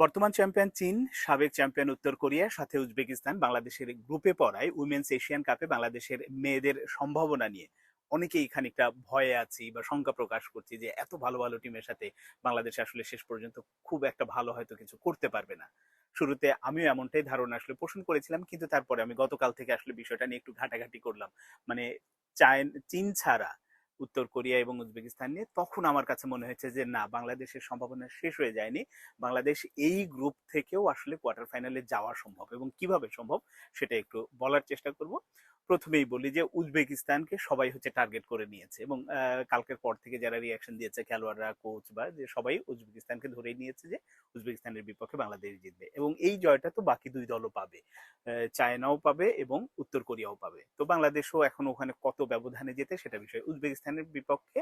বর্তমান চ্যাম্পিয়ন চীন, সাবেক চ্যাম্পিয়ন উত্তর কোরিয়া, সাথে উজবেকিস্তান, বাংলাদেশের গ্রুপে পড়ায়, উইমেন্স এশিয়ান কাপে বাংলাদেশের মেয়েদের সম্ভাবনা নিয়ে। অনেকেই খানিকটা ভয়ে আছি বা শঙ্কা প্রকাশ করছি যে এত ভালো ভালো টিমের সাথে বাংলাদেশ আসলে শেষ পর্যন্ত খুব একটা ভালো হয়তো কিছু করতে পারবে না। শুরুতে আমিও এমনটাই ধারণা আসলে পোষণ করেছিলাম, কিন্তু তারপরে আমি গতকাল থেকে আসলে বিষয়টা নিয়ে একটু ঘাটাঘাটি করলাম। মানে চায়ন, চীন ছাড়া উত্তর কোরিয়া এবং উজবেকিস্তান নিয়ে, তখন আমার কাছে মনে হয়েছে যে, না, বাংলাদেশের সম্ভাবনা শেষ হয়ে যায়নি। বাংলাদেশ এই গ্রুপ থেকেও আসলে কোয়ার্টার ফাইনালে যাওয়া সম্ভব এবং কীভাবে সম্ভব সেটা একটু বলার চেষ্টা করব। প্রথমেই বলি যে উজবেকিস্তানকে সবাই হচ্ছে টার্গেট করে নিয়েছে এবং কালকের পর থেকে যারা রিয়াকশন দিয়েছে খেলোয়াড়রা কোচ বা যে সবাই উজবেকিস্তানকে ধরেই নিয়েছে যে উজবেকিস্তানের বিপক্ষে বাংলাদেশ জিতবে এবং এই জয়টা তো বাকি দুই দলও পাবে চায়নাও পাবে এবং উত্তর কোরিয়াও পাবে। তো বাংলাদেশও এখন ওখানে কত ব্যবধানে যেতে সেটা বিষয় উজবেকিস্তানের বিপক্ষে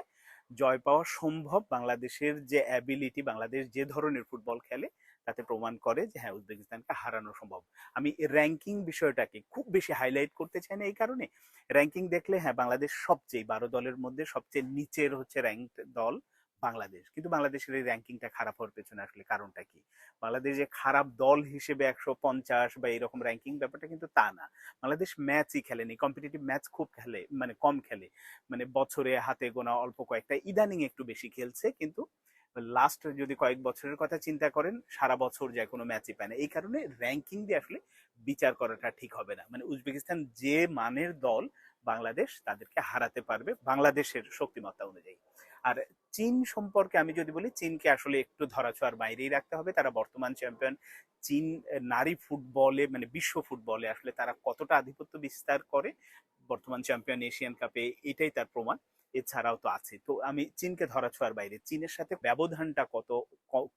জয় পাওয়া সম্ভব। বাংলাদেশের যে অ্যাবিলিটি বাংলাদেশ যে ধরনের ফুটবল খেলে তাতে প্রমাণ করে যে হ্যাঁ উজবেকিস্তানকে হারানো সম্ভব। আমি র্যাঙ্কিং বিষয়টাকে খুব বেশি হাইলাইট করতে চাই না এই কারণে র্যাঙ্কিং দেখলে হ্যাঁ বাংলাদেশ সবচেয়ে, বারো দলের মধ্যে সবচেয়ে নিচের হচ্ছে র্যাঙ্ক দল বাংলাদেশ। কিন্তু বাংলাদেশের এই র্যাঙ্কিংটা খারাপ হওয়ার পেছনে আসলে কারণটা কি? বাংলাদেশ যে খারাপ দল হিসেবে একশো পঞ্চাশ বা এরকম র্যাঙ্কিং ব্যাপারটা কিন্তু তা না। বাংলাদেশ ম্যাচই খেলেনি কম্পিটিটিভ ম্যাচ খুব খেলে মানে কম খেলে। মানে বছরে হাতে গোনা অল্প কয়েকটা, ইদানিং একটু বেশি খেলছে, কিন্তু লাস্ট যদি কয়েক বছরের কথা চিন্তা করেন, সারা বছর যে কোনো ম্যাচই পায় না। এই কারণে র্যাঙ্কিং দিয়ে আসলে বিচার করাটা ঠিক হবে না। মানে উজবেকিস্তান যে মানের দল বাংলাদেশ তাদেরকে হারাতে পারবে বাংলাদেশের শক্তিমত্তা অনুযায়ী। আর চীন সম্পর্কে আমি যদি বলি, চীনকে আসলে একটু ধরাছোঁয়ার বাইরেই রাখতে হবে। তারা বর্তমান চ্যাম্পিয়ন চীন নারী ফুটবলে মানে বিশ্ব ফুটবলে আসলে তারা কতটা আধিপত্য বিস্তার করে, বর্তমান চ্যাম্পিয়ন এশিয়ান কাপে এটাই তার প্রমাণ। এছাড়াও তো আছে। তো আমি চীনকে ধরাছোঁয়ার বাইরে, চীনের সাথে ব্যবধানটা কত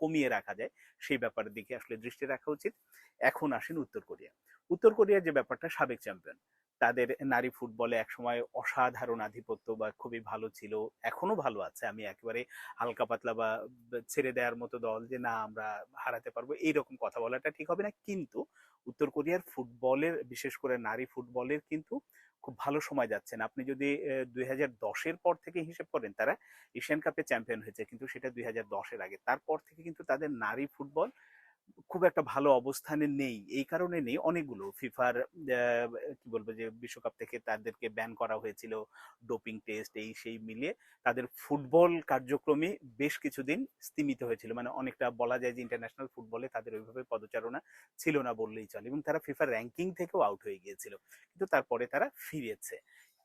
কমিয়ে রাখা যায়, সেই ব্যাপারের দিকে আসলে দৃষ্টি রাখা উচিত। এখন আসেন উত্তর কোরিয়া। উত্তর কোরিয়ার যে ব্যাপারটা, সাবেক চ্যাম্পিয়ন। তাদের নারী ফুটবলে একসময় অসাধারণ আধিপত্য বা খুবই ভালো ছিল, এখনও ভালো আছে। আমি একেবারে হালকা পাতলা বা ছেড়ে দেওয়ার মতো দল যে, না, আমরা হারাতে পারব। এইরকম কথা বলাটা ঠিক হবে না। কিন্তু উত্তর কোরিয়ার ফুটবলের, বিশেষ করে নারী ফুটবলের কিন্তু খুব ভালো সময় যাচ্ছেন আপনি যদি দুই হাজার দশের পর থেকে হিসেব করেন, তারা এশিয়ান কাপে চ্যাম্পিয়ন হয়েছে। কিন্তু সেটা দুই হাজার দশের আগে। তারপর থেকে কিন্তু তাদের নারী ফুটবল খুব একটা ভালো অবস্থানে নেই। এই কারণে নেই অনেকগুলো। ফিফার কি বলব যে, বিশ্বকাপ থেকে তাদেরকে ব্যান করা হয়েছিল। ডোপিং টেস্ট, এই সেই মিলিয়ে তাদের ফুটবল কার্যক্রমে বেশ কিছুদিন স্তীমিত হয়েছিল। মানে অনেকটা বলা যায় যে ইন্টারন্যাশনাল ফুটবলে তাদের ওইভাবে পদচারণা ছিল না বললেই চলে। এবং তারা ফিফার র্যাঙ্কিং থেকেও আউট হয়ে গিয়েছিল। কিন্তু তারপরে তারা ফিরেছে।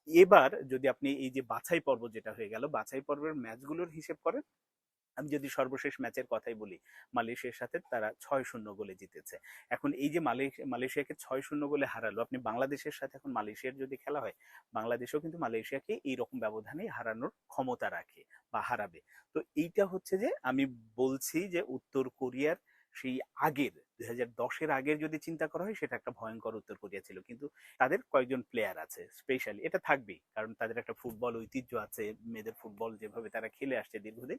এবার যদি আপনি এই যে, বাছাই পর্ব যেটা হয়ে গেল, বাছাই পর্বের ম্যাচগুলোর হিসেব করেন আমি যদি সর্বশেষ ম্যাচের কথাই বলি, মালয়েশিয়ার সাথে তারা ছয় শূন্য গোলে জিতেছে। এখন এই যে মালয়েশিয়া মালয়েশিয়াকে ছয় শূন্য গোলে হারালো, আপনি বাংলাদেশের সাথে এখন মালয়েশিয়ার যদি খেলা হয়, বাংলাদেশও কিন্তু মালয়েশিয়াকে এই রকম ব্যবধানে হারানোর ক্ষমতা রাখে বা হারাবে। তো এইটা হচ্ছে যে আমি বলছি যে উত্তর কোরিয়ার সেই আগের দুই হাজার দশের আগের যদি চিন্তা করা হয়, সেটা একটা ভয়ঙ্কর উত্তর কোরিয়া ছিল। কিন্তু তাদের কয়েকজন প্লেয়ার আছে স্পেশালি এটা থাকবেই। কারণ তাদের একটা ফুটবল ঐতিহ্য আছে, মেয়েদের ফুটবল যেভাবে তারা খেলে আসছে দীর্ঘদিন।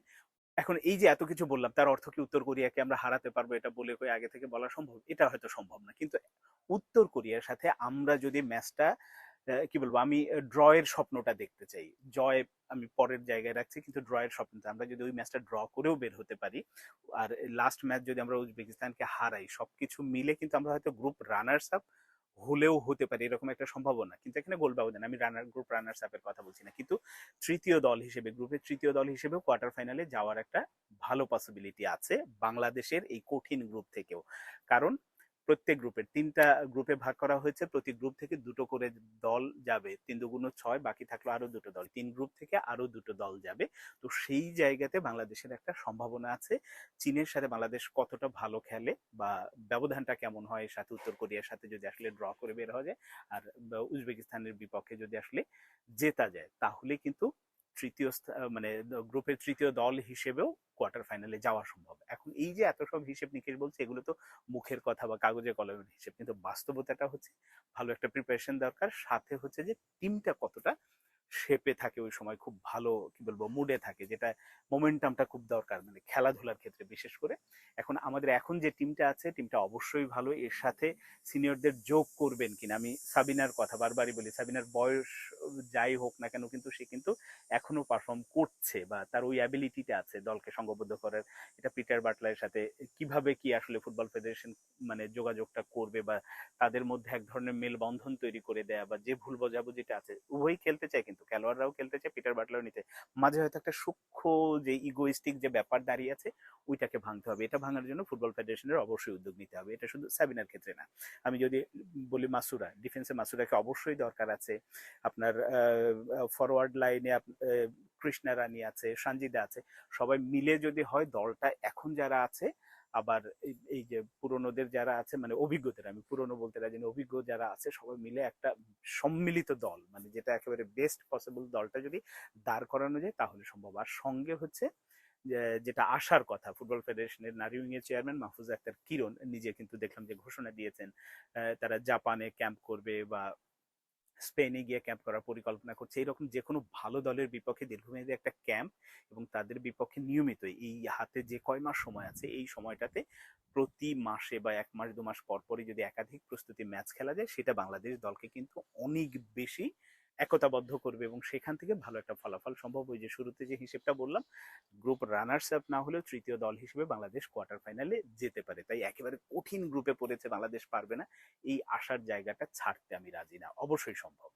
এখন এই যে এত কিছু বললাম, তার অর্থ কি উত্তর কোরিয়াকে আমরা হারাতে পারব এটা বলে কই আগে থেকে বলা সম্ভব? এটা হয়তো সম্ভব না। কিন্তু উত্তর কোরিয়ার সাথে আমরা যদি ম্যাচটা কি বলব? আমি ড্রয়ের স্বপ্নটা দেখতে চাই। জয় আমি পরের জায়গায় রাখছি, কিন্তু ড্রয়ের স্বপ্নটা। আমরা যদি ওই ম্যাচটা ড্র করেও বের হতে পারি, আর লাস্ট ম্যাচ যদি আমরা উজবেকিস্তানকে হারাই, সবকিছু মিলে কিন্তু আমরা হয়তো গ্রুপ রানার্স আপ হলেও হতে পারে, এরকম একটা সম্ভাবনা। কিন্তু এখানে গোল ব্যবধান, আমি রানার গ্রুপ রানার্স আপের কথা বলছি না। কিন্তু তৃতীয় দল হিসেবে গ্রুপের তৃতীয় দল হিসেবে কোয়ার্টার ফাইনালে যাওয়ার একটা ভালো পসিবিলিটি আছে বাংলাদেশের এই কঠিন গ্রুপ থেকেও। কারণ প্রত্যেক গ্রুপের, তিনটা গ্রুপে ভাগ করা হয়েছে, প্রতি গ্রুপ থেকে দুটো করে দল যাবে, তিন দুগুণ ছয়, বাকি থাকল আরও দুটো দল, তিন গ্রুপ থেকে আরও দুটো দল যাবে। তো সেই জায়গাতে বাংলাদেশের একটা সম্ভাবনা আছে, চীনের সাথে বাংলাদেশ কতটা ভালো খেলে বা ব্যবধানটা কেমন হয় সাথে উত্তর কোরিয়ার সাথে যদি আসলে ড্র করে বের হওয়া যায়, আর উজবেকিস্তানের বিপক্ষে যদি আসলে জেতা যায়, তাহলে কিন্তু তৃতীয় মানে গ্রুপের তৃতীয় দল হিসেবেও কোয়ার্টার ফাইনালে যাওয়া সম্ভব। এখন এই যে এত সব হিসেব নিকেশ বলছে, এগুলো তো মুখের কথা বা কাগজে কলমের হিসেব। কিন্তু বাস্তবতাটা হচ্ছে, ভালো একটা প্রিপারেশন দরকার। সাথে হচ্ছে যে টিমটা কতটা শেপে থাকে ওই সময়, খুব ভালো কি বলব মুডে থাকে, যেটা মোমেন্টামটা খুব দরকার মানে খেলাধুলার ক্ষেত্রে বিশেষ করে। এখন আমাদের এখন যে টিমটা আছে টিমটা অবশ্যই ভালো, এর সাথে সিনিয়রদের যোগ করবেন কিনা, আমি সাবিনার কথা বারবারই বলি, সাবিনার বয়স যাই হোক না কেন, কিন্তু সে কিন্তু এখনও পারফর্ম করছে বা তার ওই অ্যাবিলিটিটা আছে দলকে সংঘবদ্ধ করার। এটা পিটার বাটলারের সাথে কীভাবে কি আসলে ফুটবল ফেডারেশন মানে যোগাযোগটা করবে বা তাদের মধ্যে এক ধরনের মেলবন্ধন তৈরি করে দেয়া বা যে ভুল বোঝাবুঝিটা আছে, উভয়ই খেলতে চায় কিন্তু খেলোয়াড়রাও খেলতে চায় পিটার বাটলার নিতে। মাঝে হয়তো একটা সূক্ষ্ম যে ইগোইস্টিক যে ব্যাপার দাঁড়িয়ে আছে, ওইটাকে ভাঙতে হবে। এটা ভাঙার জন্য ফুটবল ফেডারেশনের অবশ্যই উদ্যোগ নিতে হবে। এটা শুধু সাবিনার ক্ষেত্রে না। আমি যদি বলি মাসুরা ডিফেন্সে মাসুরাকে অবশ্যই দরকার আছে। আপনার ফরওয়ার্ড লাইনে কৃষ্ণা রানী আছে সঞ্জিদা আছে। সবাই মিলে যদি হয়, দলটা এখন যারা আছে আবার এই- যে পুরনোদের যারা আছে মানে অভিজ্ঞদের, আমি পুরনো বলতে রাজি অভিজ্ঞ যারা আছে, সবাই মিলে একটা সম্মিলিত দল মানে যেটা একেবারে বেস্ট পসিবল দলটা যদি দাঁড় করানো যায়, তাহলে সম্ভব। আর সঙ্গে হচ্ছে যেটা আসার কথা ফুটবল ফেডারেশনের নারী উইং এর চেয়ারম্যান মাহফুজা আক্তার কিরণ, নিজে কিন্তু দেখলাম যে ঘোষণা দিয়েছেন তারা জাপানে ক্যাম্প করবে বা স্পেনে গিয়ে ক্যাম্প করার পরিকল্পনা করছে। এরকম যে কোনো ভালো দলের বিপক্ষে দীর্ঘমেয়াদী একটা ক্যাম্প এবং তাদের বিপক্ষে নিয়মিত এই হাতে যে কয় মাস সময় আছে, এই সময়টাতে প্রতি মাসে বা এক মাস, দু মাস পর পরই যদি একাধিক প্রস্তুতি ম্যাচ খেলা যায়, সেটা বাংলাদেশ দলকে কিন্তু অনেক বেশি একতাবদ্ধ করবে এবং সেখান থেকে ভালো একটা ফলাফল সম্ভব ওই যে শুরুতে যে হিসেবটা বললাম গ্রুপ রানার্স আপ না হলেও তৃতীয় দল হিসেবে বাংলাদেশ কোয়ার্টার ফাইনালে যেতে পারে। তাই একেবারে কঠিন গ্রুপে পড়েছে, বাংলাদেশ পারবে না। এই আশার জায়গাটা ছাড়তে আমি রাজি না। অবশ্যই সম্ভব।